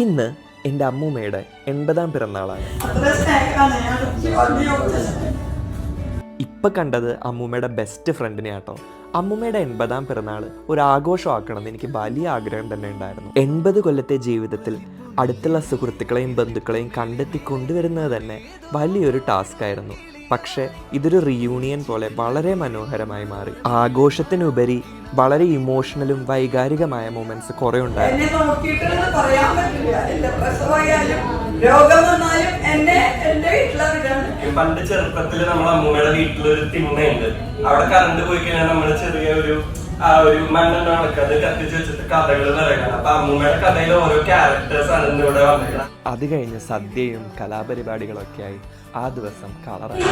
ഇന്ന് എന്റെ അമ്മൂമ്മയുടെ എൺപതാം പിറന്നാളാണ്. ഇപ്പം കണ്ടത് അമ്മൂമ്മയുടെ ബെസ്റ്റ് ഫ്രണ്ടിനെ ആട്ടോ അമ്മൂമ്മയുടെ എൺപതാം പിറന്നാൾ ഒരു ആഘോഷമാക്കണമെന്ന് എനിക്ക് വലിയ ആഗ്രഹം തന്നെ ഉണ്ടായിരുന്നു. എൺപത് കൊല്ലത്തെ ജീവിതത്തിൽ അടുത്തുള്ള സുഹൃത്തുക്കളെയും ബന്ധുക്കളെയും കണ്ടെത്തി കൊണ്ടുവരുന്നത് തന്നെ വലിയൊരു ടാസ്ക് ആയിരുന്നു. പക്ഷേ ഇതൊരു റീയൂണിയൻ പോലെ വളരെ മനോഹരമായി മാറി. ആഘോഷത്തിനുപരി വളരെ ഇമോഷണലും വൈകാരികമായ മൂമെന്റ്സ് കുറേ ഉണ്ടായിരുന്നു. എന്നെ നോക്കിയിട്ടെന്ന് പറയാൻ പറ്റില്ല. എന്റെ പ്രസവമായാലും രോഗം വന്നാലും എന്നെ എന്റെ വീട്ടിലവരാണ് പണ്ട് ചെറുപ്പത്തിൽ നമ്മൾ അമ്മൂമ്മയുടെ വീട്ടിലൊരു തിണ്ണയുണ്ട് അവിടെ കറണ്ട് പോയി കഴിഞ്ഞാൽ നമ്മൾ ചെറിയ ഒരു ആ ഒരു മണ്ണെണ്ണ അത് കത്തിച്ച് വെച്ചിട്ട് കഥകൾ പറയണം അപ്പൊ അമ്മൂമ്മയുടെ കഥയിൽ ഓരോ ക്യാരക്ടേഴ്സ് ആണ് ഇവിടെ വന്നിരിക്കുന്നത്. അത് കഴിഞ്ഞ് സദ്യയും കലാപരിപാടികളൊക്കെയായി ആ ദിവസം കളറായി